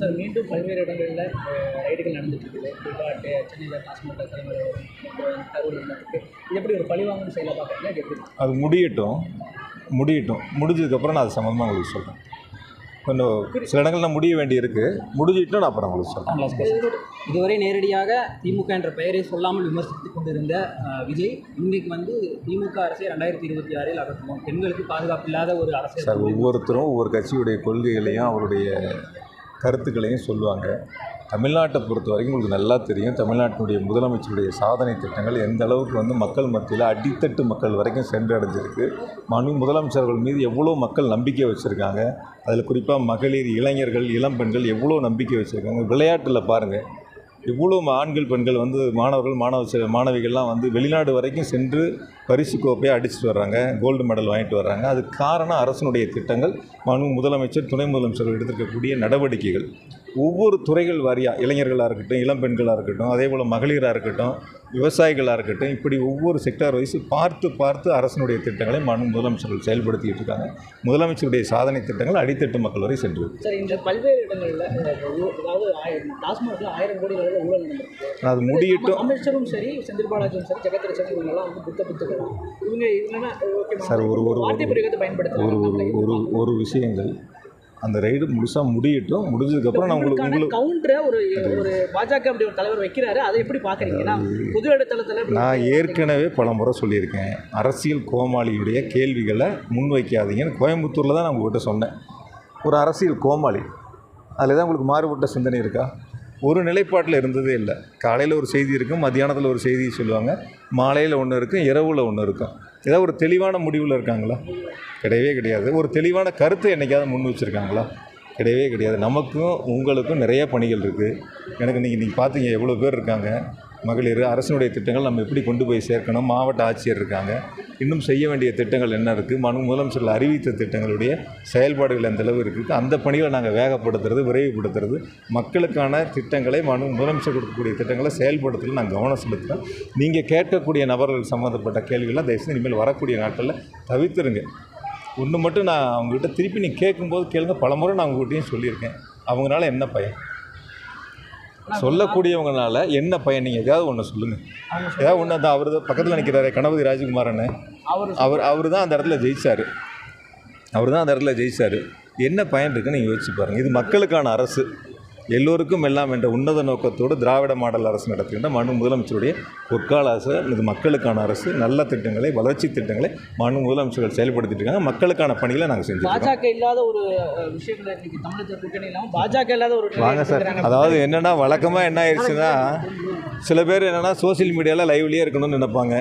Sir மீண்டும் பல்வேறு இடங்களில் ரைடுகள் நடந்துட்டு இருக்குது குறிப்பாக சென்னையில் டாஸ்மாக் தலைவர் கரூர் நடந்துருக்கு இது எப்படி ஒரு பழிவாங்கும் செயலை பார்க்குறீங்க இது எப்படி அது முடியட்டும். முடியட்டும். முடிஞ்சதுக்கப்புறம் நான் அது சம்மந்தமாக உங்களுக்கு சொல்கிறேன் கொஞ்சம் சில இடங்கள்ல முடிய வேண்டி இருக்குது முடிஞ்சிட்டு நான் அப்புறம் உங்களுக்கு சொல்கிறேன் இதுவரை நேரடியாக திமுக என்ற பெயரை சொல்லாமல் விமர்சித்துக் கொண்டிருந்த விஜய் இன்னைக்கு வந்து திமுக அரசை ரெண்டாயிரத்தி இருபத்தி ஆறில் அகற்றுவோம் பெண்களுக்கு பாதுகாப்பு இல்லாத ஒரு அரசை சார் ஒவ்வொருத்தரும் ஒவ்வொரு கட்சியுடைய கொள்கைகளையும் அவருடைய கருத்துக்களையும் சொல்லுவாங்க. தமிழ்நாட்டை பொறுத்த வரைக்கும் உங்களுக்கு நல்லா தெரியும். தமிழ்நாட்டினுடைய முதலமைச்சருடைய சாதனை திட்டங்கள் எந்த அளவுக்கு வந்து மக்கள் மத்தியில் அடித்தட்டு மக்கள் வரைக்கும் சென்றடைஞ்சிருக்கு. மனு முதலமைச்சர்கள் மீது எவ்வளோ மக்கள் நம்பிக்கை வச்சுருக்காங்க. அதில் குறிப்பாக மகளிர் இளைஞர்கள் இளம் பெண்கள் எவ்வளோ நம்பிக்கை வச்சுருக்காங்க. விளையாட்டில் பாருங்கள் இவ்வளோ ஆண்கள் பெண்கள் வந்து மாணவர்கள் மாணவ மாணவிகள்லாம் வந்து வெளிநாடு வரைக்கும் சென்று பரிசு கோப்பையை அடிச்சுட்டு வர்றாங்க கோல்டு மெடல் வாங்கிட்டு வர்றாங்க. அதுக்கு காரணம் அரசனுடைய திட்டங்கள் மனு முதலமைச்சர் துணை முதலமைச்சர்கள் எடுத்திருக்கக்கூடிய நடவடிக்கைகள். ஒவ்வொரு துறைகள் வாரியாக இளைஞர்களாக இருக்கட்டும் இளம் பெண்களாக இருக்கட்டும் அதே போல் மகளிராக இருக்கட்டும் விவசாயிகளாக இருக்கட்டும் இப்படி ஒவ்வொரு செக்டார் வைஸ் பார்த்து பார்த்து அரசனுடைய திட்டங்களை மனு முதலமைச்சர்கள் செயல்படுத்திட்டு இருக்காங்க. முதலமைச்சருடைய சாதனை திட்டங்கள் அடித்தட்டு மக்கள் வரை சென்று சார் இந்த பல்வேறு இடங்களில் அதாவது ஆயிரம் கோடி அது முடியட்டும். அமைச்சரும் சரி செந்தில் பாலாஜியும் சரி ஜெகத் ரட்சகன் இவங்கெல்லாம் வந்து புத்த புத்தகம் இவங்க இவங்கன்னா சார், ஒரு- ஒரு- ஒரு ஒரு ஒரு விஷயங்கள் அந்த ரைடு முழுசாக முடியட்டும். முடிஞ்சதுக்கப்புறம் நான் உங்களுக்கு உங்களுக்கு கவுண்டரை ஒரு ஒரு பாஜக அப்படி ஒரு தலைவர் வைக்கிறாரு. அதை எப்படி பாக்குறீங்க ஏன்னா பொது இப்படி நான் ஏற்கனவே பல முறை சொல்லியிருக்கேன். அரசியல் கோமாளியுடைய கேள்விகளை முன்வைக்காதீங்கன்னு கோயம்புத்தூரில் தான் நான் உங்கள்கிட்ட சொன்னேன். ஒரு அரசியல் கோமாளி. அதில் தான் உங்களுக்கு மாறுபட்ட சிந்தனை இருக்கா? ஒரு நிலைப்பாட்டில் இருந்ததே இல்லை. காலையில் ஒரு செய்தி இருக்கும் மத்தியானத்தில் ஒரு செய்தி சொல்லுவாங்க. மாலையில் ஒன்று இருக்கும் இரவில் ஒன்று இருக்கும் ஏதாவது ஒரு தெளிவான முடிவில் இருக்காங்களா? கிடையவே கிடையாது. ஒரு தெளிவான கருத்தை என்னைக்காவது முன் வச்சுருக்காங்களா? கிடையவே கிடையாது. நமக்கும் உங்களுக்கும் நிறைய பணிகள் இருக்குது எனக்கு நீங்கள் நீங்கள் பார்த்தீங்க எவ்வளோ பேர் இருக்காங்க. மகளிர் அரசினுடைய திட்டங்கள் நம்ம எப்படி கொண்டு போய் சேர்க்கணும்? மாவட்ட ஆட்சியர் இருக்காங்க. இன்னும் செய்ய வேண்டிய திட்டங்கள் என்ன இருக்குது மனு முதலமைச்சர்கள் அறிவித்த திட்டங்களுடைய செயல்பாடுகள் எந்த அளவு இருக்குது அந்த பணிகளை நாங்கள் வேகப்படுத்துறது விரைவுபடுத்துறது மக்களுக்கான திட்டங்களை மனு முதலமைச்சர் கொடுக்கக்கூடிய திட்டங்களை செயல்படுத்தல நாங்கள் கவனம் செலுத்துகிறோம் நீங்கள் கேட்கக்கூடிய நபர்கள் சம்மந்தப்பட்ட கேள்விகள்லாம் தயவுசெய்து இனிமேல் வரக்கூடிய நாட்களில் தவிர்த்துருங்க. ஒன்று மட்டும் நான் அவங்ககிட்ட திருப்பி நீ கேட்கும்போது கேளுங்க. பலமுறை நான் உங்ககிட்டயும் சொல்லியிருக்கேன். அவங்களால என்ன பயன்? சொல்லக்கூடியவங்கனால என்ன பயன்? நீங்கள் ஏதாவது ஒன்று சொல்லுங்கள் ஏதாவது ஒன்று தான். அவர் பக்கத்தில் நிற்கிறாரு கணபதி ராஜகுமாரன்னு. அவர் அவர் அவர் தான் அந்த இடத்துல ஜெயிச்சார். அவர் தான் அந்த இடத்துல ஜெயிச்சார். என்ன பயன் இருக்குன்னு நீங்கள் யோசிச்சு பாருங்கள் இது மக்களுக்கான அரசு. எல்லோருக்கும் எல்லாம் என்ற உன்னத நோக்கத்தோடு திராவிட மாடல் அரசு நடத்துகின்ற மனு முதலமைச்சருடைய பொற்கால அரசு இது மக்களுக்கான அரசு நல்ல திட்டங்களை வளர்ச்சி திட்டங்களை மனு முதலமைச்சர்கள் செயல்படுத்திட்டு இருக்காங்க. மக்களுக்கான பணிகளை நாங்கள் இருக்கோம். பாஜக இல்லாத ஒரு விஷயங்களை கூட்டணி இல்லாமல் பாஜக இல்லாத ஒரு வாங்க சார். அதாவது என்னென்னா வழக்கமாக என்ன ஆயிடுச்சுன்னா சில பேர் என்னென்னா சோஷியல் மீடியாவில் லைவ்லேயே இருக்கணும்னு நினைப்பாங்க.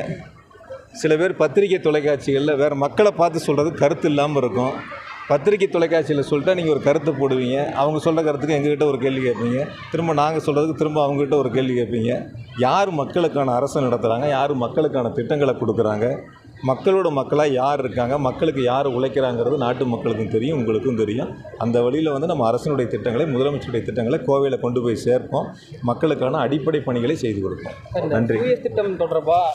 சில பேர் பத்திரிகை தொலைக்காட்சிகளில் வேறு மக்களை பார்த்து சொல்கிறது கருத்து இல்லாமல் இருக்கும். பத்திரிகை தொலைக்காட்சியில் சொல்லிட்டா நீங்கள் ஒரு கருத்தை போடுவீங்க. அவங்க சொல்கிற கருத்துக்கு எங்ககிட்ட ஒரு கேள்வி கேட்பீங்க. திரும்ப நாங்கள் சொல்கிறதுக்கு திரும்ப அவங்ககிட்ட ஒரு கேள்வி கேட்பீங்க. யார் மக்களுக்கான அரசு நடத்துகிறாங்க யார் மக்களுக்கான திட்டங்களை கொடுக்குறாங்க? மக்களோட மக்களாக யார் இருக்காங்க? மக்களுக்கு யார் உழைக்கிறாங்கிறது நாட்டு மக்களுக்கும் தெரியும் உங்களுக்கும் தெரியும். அந்த வழியில் வந்து நம்ம அரசினுடைய திட்டங்களை முதலமைச்சருடைய திட்டங்களை கோவையில் கொண்டு போய் சேர்ப்போம். மக்களுக்கான அடிப்படை பணிகளை செய்து கொடுப்போம். நன்றி. திட்டம் தொடர்பாக